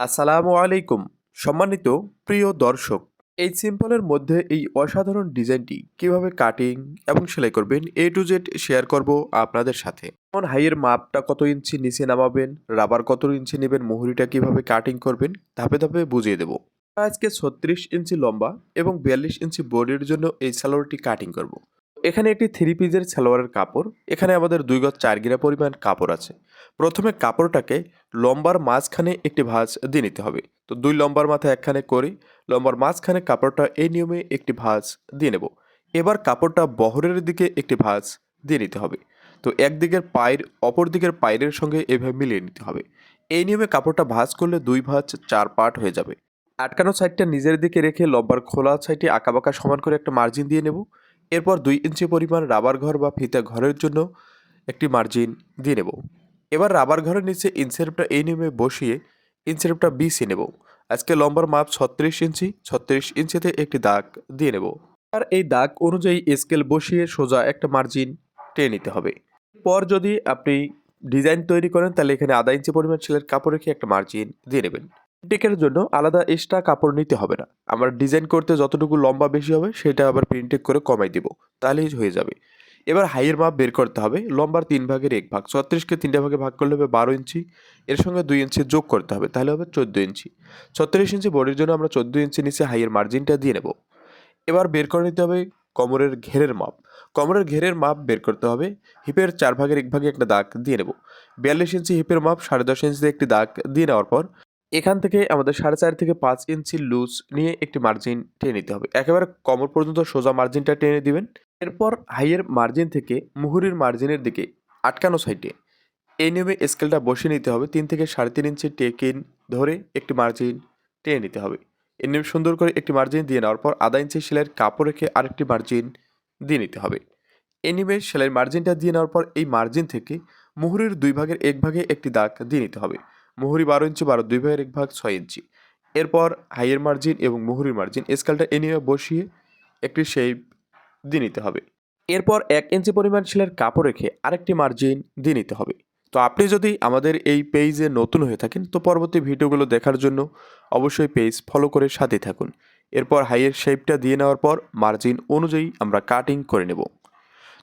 আসসালামু আলাইকুম, সম্মানিত প্রিয় দর্শক। এই সিম্পলের মধ্যে এই অসাধারণ ডিজাইনটি কীভাবে কাটিং এবং সেলাই করবেন এ টু জেড শেয়ার করব আপনাদের সাথে। যেমন হাইয়ের মাপটা কত ইঞ্চি নিচে নামাবেন, রাবার কত ইঞ্চি নেবেন, মুহুরিটা কীভাবে কাটিং করবেন, ধাপে ধাপে বুঝিয়ে দেব। আজকে ছত্রিশ ইঞ্চি লম্বা এবং বিয়াল্লিশ ইঞ্চি বডির জন্য এই সালোয়ারটি কাটিং করব। এখানে একটি থ্রি পিসের সালোয়ারের কাপড়, এখানে আমাদের দুই গজ চার গিরা পরিমাণ কাপড় আছে। প্রথমে কাপড়টাকে লম্বার মাঝখানে একটি ভাঁজ দিয়ে নিতে হবে। তো দুই লম্বার মাথায় একখানে করি, লম্বার মাঝখানে কাপড়টা এই নিয়মে একটি ভাঁজ দিয়ে নেব। এবার কাপড়টা বহরের দিকে একটি ভাঁজ দিয়ে নিতে হবে। তো একদিকের পায়ের, অপর দিকের পায়ের সঙ্গে এভাবে মিলিয়ে নিতে হবে। এই নিয়মে কাপড়টা ভাঁজ করলে দুই ভাঁজ চার পার্ট হয়ে যাবে। আটকানো সাইডটা নিজের দিকে রেখে লম্বার খোলা সাইডে আঁকাবাঁকা সমান করে একটা মার্জিন দিয়ে নেব। এরপর দুই ইঞ্চি পরিমাণ রাবার ঘর বা ফিতা ঘরের জন্য একটি মার্জিন দিয়ে নেব। এবার রাবার ঘরের নিচে ইনসেরিপটা এই নিয়মে বসিয়ে ইনসেরিপটা বিসি নেব। আজকে লম্বার মাপ ছত্রিশ ইঞ্চি, ছত্রিশ ইঞ্চিতে একটি দাগ দিয়ে নেব। আর এই দাগ অনুযায়ী স্কেল বসিয়ে সোজা একটা মার্জিন টেনে নিতে হবে। পর যদি আপনি ডিজাইন তৈরি করেন, তাহলে এখানে আধা ইঞ্চি পরিমাণ সেলের কাপড় রেখে একটা মার্জিন দিয়ে নেবেন। প্রিন্টেকের জন্য আলাদা এক্সট্রা কাপড় নিতে হবে না। আমার ডিজাইন করতে যতটুকু লম্বা বেশি হবে, সেটা আবার প্রিন্টেক করে কমাই দিব, তাহলেই হয়ে যাবে। এবার হাইয়ের মাপ বের করতে হবে, লম্বার তিন ভাগের এক ভাগ, ছত্রিশকে তিনটা ভাগে ভাগ করলে হবে বারো ইঞ্চি, এর সঙ্গে দুই ইঞ্চি যোগ করতে হবে, তাহলে হবে চোদ্দ ইঞ্চি। ছত্রিশ ইঞ্চি বডির জন্য আমরা চোদ্দ ইঞ্চি নিচে হাইয়ের মার্জিনটা দিয়ে নেব। এবার বের করে নিতে হবে কোমরের ঘেরের মাপ। কোমরের ঘেরের মাপ বের করতে হবে হিপের চার ভাগের এক ভাগে একটা দাগ দিয়ে নেব। বিয়াল্লিশ ইঞ্চি হিপের মাপ সাড়ে দশ ইঞ্চিতে একটি দাগ দিয়ে নেওয়ার পর এখান থেকে আমাদের সাড়ে চার থেকে পাঁচ ইঞ্চি লুজ নিয়ে একটি মার্জিন টেনে নিতে হবে। একেবারে কমর পর্যন্ত সোজা মার্জিনটা টেনে দিবেন। এরপর হাইয়ের মার্জিন থেকে মুহুরির মার্জিনের দিকে আটকানো সাইডে এই নিয়মে স্কেলটা বসিয়ে নিতে হবে। তিন থেকে সাড়ে তিন ইঞ্চি টেকিন ধরে একটি মার্জিন টেনে নিতে হবে। এই নিয়মে সুন্দর করে একটি মার্জিন দিয়ে নেওয়ার পর আধা ইঞ্চি সেলাইয়ের কাপড় রেখে আরেকটি মার্জিন দিয়ে নিতে হবে। এই নিয়মে সেলাইয়ের মার্জিনটা দিয়ে নেওয়ার পর এই মার্জিন থেকে মুহুরির দুই ভাগের এক ভাগে একটি দাগ দিয়ে নিতে হবে। মুহুরি বারো ইঞ্চি, বারো দুই ভাগের এক ভাগ ছয় ইঞ্চি। এরপর হাইয়ের মার্জিন এবং মুহুরির মার্জিন স্কেলটা এ নিয়ে বসিয়ে একটি শেপ দিয়ে নিতে হবে। এরপর এক ইঞ্চি পরিমাণ শিলের কাপড় রেখে আরেকটি মার্জিন দিয়ে নিতে হবে। তো আপনি যদি আমাদের এই পেজে নতুন হয়ে থাকেন, তো পরবর্তী ভিডিওগুলো দেখার জন্য অবশ্যই পেজ ফলো করে সাথে থাকুন। এরপর হাইয়ের শেপটা দিয়ে নেওয়ার পর মার্জিন অনুযায়ী আমরা কাটিং করে নেব।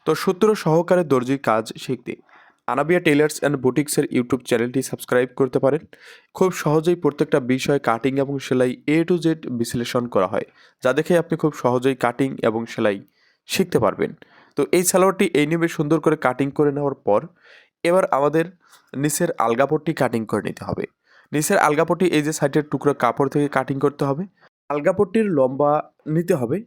তো সূত্র সহকারে দর্জির কাজ শিখতে আনাবিয়া টেলার্স অ্যান্ড বুটিক্সের ইউটিউব চ্যানেলটি সাবস্ক্রাইব করতে পারেন। খুব সহজেই প্রত্যেকটা বিষয় কাটিং এবং সেলাই এ টু জেড বিশ্লেষণ করা হয়, যা দেখে আপনি খুব সহজেই কাটিং এবং সেলাই শিখতে পারবেন। তো এই সালোয়ারটি এই নিয়মে সুন্দর করে কাটিং করে নেওয়ার পর, এবার আমাদের নিচের আলগাপটটি কাটিং করে নিতে হবে। নিচের আলগাপট্টি এই যে সাইডের টুকরো কাপড় থেকে কাটিং করতে হবে। আলগাপট্টির লম্বা নিতে হবে,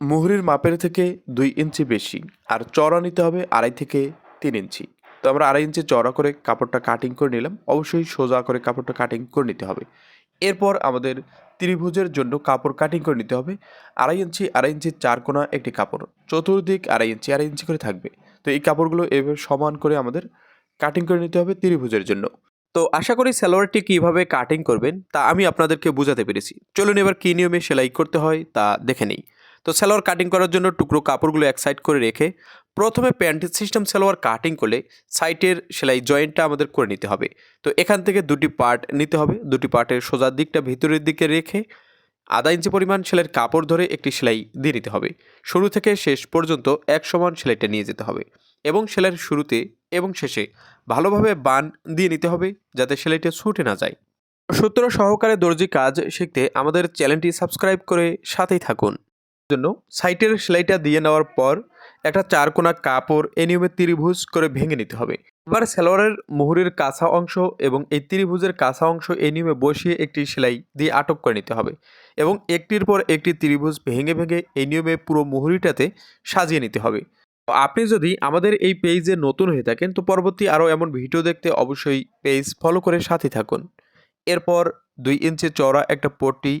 মুহুরির মাপের থেকে দুই ইঞ্চি বেশি, আর চড়া নিতে হবে আড়াই থেকে তিন ইঞ্চি। তো আমরা আড়াই ইঞ্চি চড়া করে কাপড়টা কাটিং করে নিলাম। অবশ্যই সোজা করে কাপড়টা কাটিং করে নিতে হবে। এরপর আমাদের ত্রিভুজের জন্য কাপড় কাটিং করে নিতে হবে। আড়াই ইঞ্চি আড়াই ইঞ্চি চার কোনা একটি কাপড়। চতুর্দিক আড়াই ইঞ্চি আড়াই ইঞ্চি করে থাকবে। তো এই কাপড়গুলো এভাবে সমান করে আমাদের কাটিং করে নিতে হবে ত্রিভুজের জন্য। তো আশা করি সালোয়ারটি কীভাবে কাটিং করবেন তা আমি আপনাদেরকে বোঝাতে পেরেছি। চলুন এবার কী নিয়মে সেলাই করতে হয় তা দেখে নিই। তো সালোয়ার কাটিং করার জন্য টুকরো কাপড়গুলো এক সাইড করে রেখে প্রথমে প্যান্ট সিস্টেম সালোয়ার কাটিং করলে সাইটের সেলাই জয়েন্টটা আমাদের করে নিতে হবে। তো এখান থেকে দুটি পার্ট নিতে হবে। দুটি পার্টের সোজার দিকটা ভিতরের দিকে রেখে আধা ইঞ্চি পরিমাণ সেলাইয়ের কাপড় ধরে একটি সেলাই দিয়ে নিতে হবে। শুরু থেকে শেষ পর্যন্ত এক সমান সেলাইটা নিয়ে যেতে হবে এবং সেলাইয়ের শুরুতে এবং শেষে ভালোভাবে বান দিয়ে নিতে হবে যাতে সেলাইটা ছুটে না যায়। সূত্র সহকারে দর্জি কাজ শিখতে আমাদের চ্যানেলটি সাবস্ক্রাইব করে সাথেই থাকুন। জন্য সাইটের সেলাইটা দিয়ে নেওয়ার পর একটা চারকোনা কাপড়, এ নিয়মে ত্রিভুজ করে ভেঙে নিতে হবে। এবার সালোয়ারের মুহুরের কাঁচা অংশ এবং এই ত্রিভুজের কাঁচা অংশ এ নিয়মে বসিয়ে একটি সেলাই দিয়ে আটক করে নিতে হবে এবং একটির পর একটি ত্রিভুজ ভেঙে ভেঙে এই নিয়মে পুরো মুহুরিটাতে সাজিয়ে নিতে হবে। আপনি যদি আমাদের এই পেজে নতুন হয়ে থাকেন, তো পরবর্তী আরও এমন ভিডিও দেখতে অবশ্যই পেজ ফলো করে সাথে থাকুন। এরপর দুই ইঞ্চি চওড়া একটা পট্টি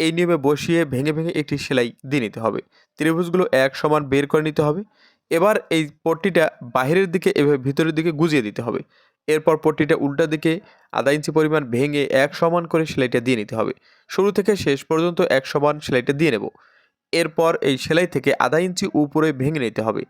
এই নিয়মে বসিয়ে ভেঙে ভেঙে একটি সেলাই দিয়ে নিতে হবে। ত্রিভুজগুলো এক সমান বের করে নিতে হবে। এবার এই পট্টিটা বাহিরের দিকে এভাবে ভিতরের দিকে গুজিয়ে দিতে হবে। এরপর পট্টিটা উল্টা দিকে আধা ইঞ্চি পরিমাণ ভেঙে এক সমান করে সেলাইটা দিয়ে নিতে হবে। শুরু থেকে শেষ পর্যন্ত এক সমান সেলাইটা দিয়ে নেব। এরপর এই সেলাই থেকে আধা ইঞ্চি উপরে ভেঙে নিতে হবে।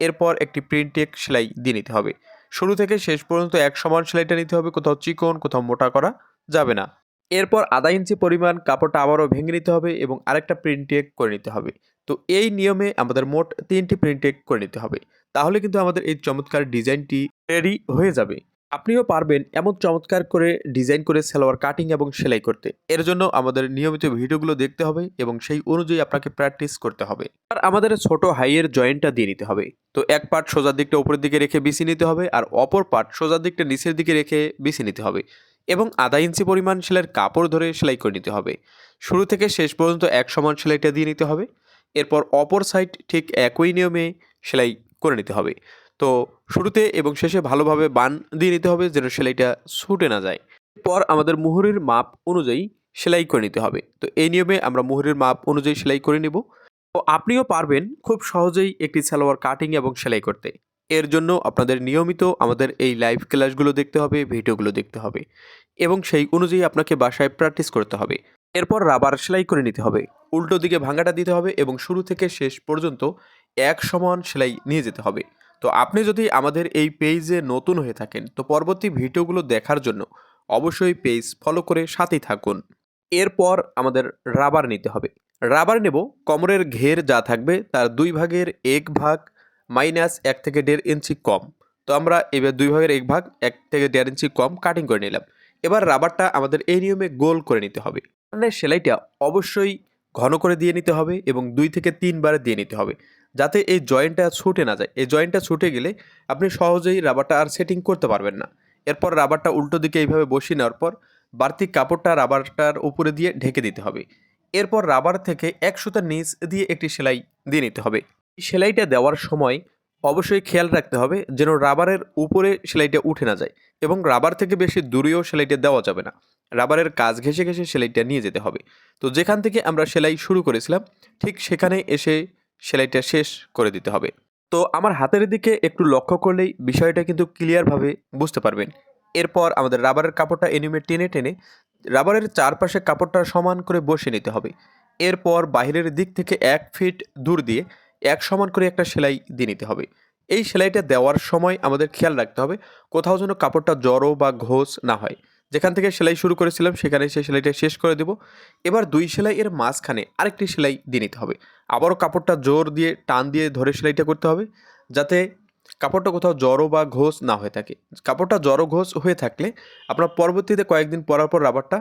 এরপর একটি প্রিন্টেক সেলাই দিয়ে নিতে হবে। শুরু থেকে শেষ পর্যন্ত এক সমান সেলাইটা নিতে হবে। কোথাও চিকন, কোথাও মোটা করা যাবে না। এরপর আধা ইঞ্চি পরিমাণ কাপড়টা আবারও ভেঙে নিতে হবে এবং আরেকটা প্রিন্টেক করে নিতে হবে। তো এই নিয়মে আমাদের মোট তিনটি প্রিন্টেক করে নিতে হবে। তাহলে কিন্তু আমাদের এই চমৎকার ডিজাইনটি রেডি হয়ে যাবে। আপনিও পারবেন এমন চমৎকার করে ডিজাইন করে সালোয়ার কাটিং এবং সেলাই করতে। এর জন্য আমাদের নিয়মিত ভিডিওগুলো দেখতে হবে এবং সেই অনুযায়ী আপনাকে প্র্যাকটিস করতে হবে। আর আমাদের ছোট হাইয়ের জয়েন্টটা দিয়ে নিতে হবে। তো এক পার্ট সোজার দিকটা উপরের দিকে রেখে বিছি নিতে হবে আর অপর পার্ট সোজার দিকটা নিচের দিকে রেখে বিছি নিতে হবে। এবং আধা ইঞ্চি পরিমাণ সেলাইয়ের কাপড় ধরে সেলাই করে নিতে হবে। শুরু থেকে শেষ পর্যন্ত এক সমান সেলাইটা দিয়ে নিতে হবে। এরপর অপর সাইড ঠিক একই নিয়মে সেলাই করে নিতে হবে। তো শুরুতে এবং শেষে ভালোভাবে বান দিয়ে নিতে হবে যেন সেলাইটা ছুটে না যায়। পর আমাদের মুহুরির মাপ অনুযায়ী সেলাই করে নিতে হবে। তো এই নিয়মে আমরা মুহুরির মাপ অনুযায়ী সেলাই করে নেব। তো আপনিও পারবেন খুব সহজেই একটি সালোয়ার কাটিং এবং সেলাই করতে। এর জন্য আপনাদের নিয়মিত আমাদের এই লাইভ ক্লাসগুলো দেখতে হবে ভিডিওগুলো দেখতে হবে এবং সেই অনুযায়ী আপনাকে বাসায় প্র্যাকটিস করতে হবে। এরপর রাবার সেলাই করে নিতে হবে, উল্টো দিকে ভাঙাটা দিতে হবে এবং শুরু থেকে শেষ পর্যন্ত এক সমান সেলাই নিয়ে যেতে হবে। তো আপনি যদি আমাদের এই পেজে নতুন হয়ে থাকেন, তো পরবর্তী ভিডিওগুলো দেখার জন্য অবশ্যই পেজ ফলো করে সাথেই থাকুন। এরপর আমাদের রাবার নিতে হবে। রাবার নেব, কোমরের ঘের যা থাকবে তার দুই ভাগের এক ভাগ মাইনাস এক থেকে দেড় ইঞ্চি কম। তো আমরা এবার দুই ভাগের এক ভাগ, এক থেকে দেড় ইঞ্চি কম কাটিং করে নিলাম। এবার রাবারটা আমাদের এই নিয়মে গোল করে নিতে হবে। মানে সেলাইটা অবশ্যই ঘন করে দিয়ে নিতে হবে এবং দুই থেকে তিনবার দিয়ে নিতে হবে, যাতে এই জয়েন্টটা ছুটে না যায়। এই জয়েন্টটা ছুটে গেলে আপনি সহজেই রাবারটা আর সেটিং করতে পারবেন না। এরপর রাবারটা উল্টো দিকে এইভাবে বসিয়ে নেওয়ার পর বাড়তি কাপড়টা রাবারটার উপরে দিয়ে ঢেকে দিতে হবে। এরপর রাবার থেকে এক সুতার নিচ দিয়ে একটি সেলাই দিয়ে নিতে হবে। সেলাইটা দেওয়ার সময় অবশ্যই খেয়াল রাখতে হবে যেন রাবারের উপরে সেলাইটা উঠে না যায় এবং রাবার থেকে বেশি দূরেও সেলাইটা দেওয়া যাবে না। রাবারের কাজ ঘেঁষে ঘেঁষে সেলাইটা নিয়ে যেতে হবে। তো যেখান থেকে আমরা সেলাই শুরু করেছিলাম, ঠিক সেখানে এসে সেলাইটা শেষ করে দিতে হবে। তো আমার হাতের দিকে একটু লক্ষ্য করলেই বিষয়টা কিন্তু ক্লিয়ারভাবে বুঝতে পারবেন। এরপর আমাদের রাবারের কাপড়টা এনিমে টেনে টেনে রাবারের চারপাশে কাপড়টা সমান করে বসে নিতে হবে। এরপর বাইরের দিক থেকে এক ফিট দূর দিয়ে এক সমান করে একটা সেলাই দিয়ে নিতে হবে। এই সেলাইটা দেওয়ার সময় আমাদের খেয়াল রাখতে হবে কোথাও যেন কাপড়টা জড়ো বা ঘোষ না হয়। যেখান থেকে সেলাই শুরু করেছিলাম সেখানে সেই সেলাইটা শেষ করে দেব। এবার দুই সেলাই এর মাঝখানে আরেকটি সেলাই দিয়ে নিতে হবে। আবারও কাপড়টা জোর দিয়ে টান দিয়ে ধরে সেলাইটা করতে হবে যাতে কাপড়টা কোথাও জড়ো বা ঘোষ না হয়ে থাকে। কাপড়টা জড়ো ঘোষ হয়ে থাকলে আপনার পরবর্তীতে কয়েকদিন পরার পর রাবারটা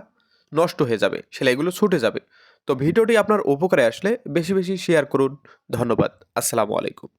নষ্ট হয়ে যাবে, সেলাইগুলো ছুটে যাবে। তো ভিডিওটি আপনার উপকারে আসলে বেশি বেশি শেয়ার করুন। ধন্যবাদ। আসসালামু আলাইকুম।